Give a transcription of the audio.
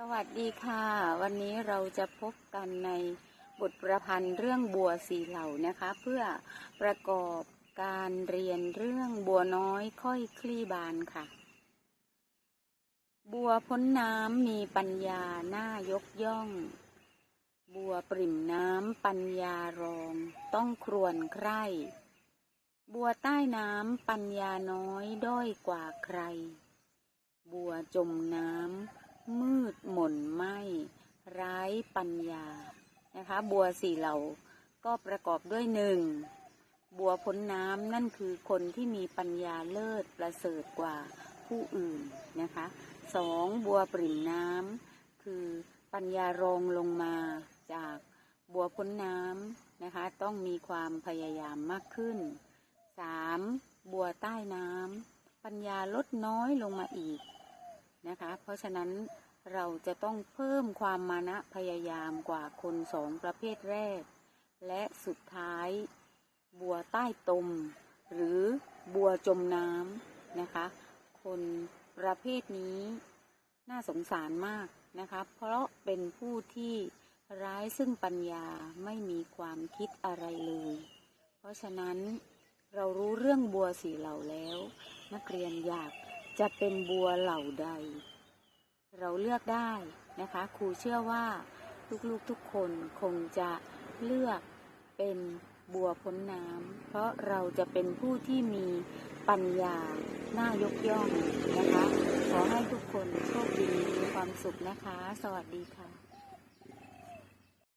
สวัสดีค่ะ วันนี้เราจะพบกันในบทประพันธ์เรื่องบัวสีเหล่านะคะ เพื่อประกอบการเรียนเรื่องบัวน้อยค่อยคลี่บานค่ะ บัวพ้นน้ำมีปัญญาหน้ายกย่อง บัวปริ่มน้ำปัญญารองต้องครวนใคร่บัวใต้น้ำปัญญาน้อยด้อยกว่าใคร บัวจมน้ำ นไหมร้ายปัญญานะคะ บัวสี่เหล่าก็ประกอบด้วยหนึ่งบัวพ้นน้ำนั่นคือคนที่มีปัญญาเลิศประเสริฐกว่าผู้อื่นนะคะสองบัวปริ่มน้ำคือปัญญารองลงมาจากบัวพ้นน้ำนะคะ ต้องมีความพยายามมากขึ้นสามบัวใต้น้ำปัญญาลดน้อยลงมาอีกนะคะ เพราะฉะนั้น เราจะต้องเพิ่มความมานะพยายามกว่าคนสองประเภทแรก และสุดท้าย บัวใต้ตม หรือบัวจมน้ำนะคะ คนประเภทนี้น่าสงสารมากนะคะ เพราะเป็นผู้ที่ร้ายซึ่งปัญญาไม่มีความคิดอะไรเลย เพราะฉะนั้นเรารู้เรื่องบัวสีเหล่าแล้ว นักเรียนอยากจะเป็นบัวเหล่าใด เราเลือกได้นะคะ ครูเชื่อว่าลูกๆทุกคนคงจะเลือกเป็นบัวพ้นน้ำ เพราะเราจะเป็นผู้ที่มีปัญญาหน้ายกย่องนะคะ ขอให้ทุกคนโชคดีมีความสุขนะคะ สวัสดีค่ะ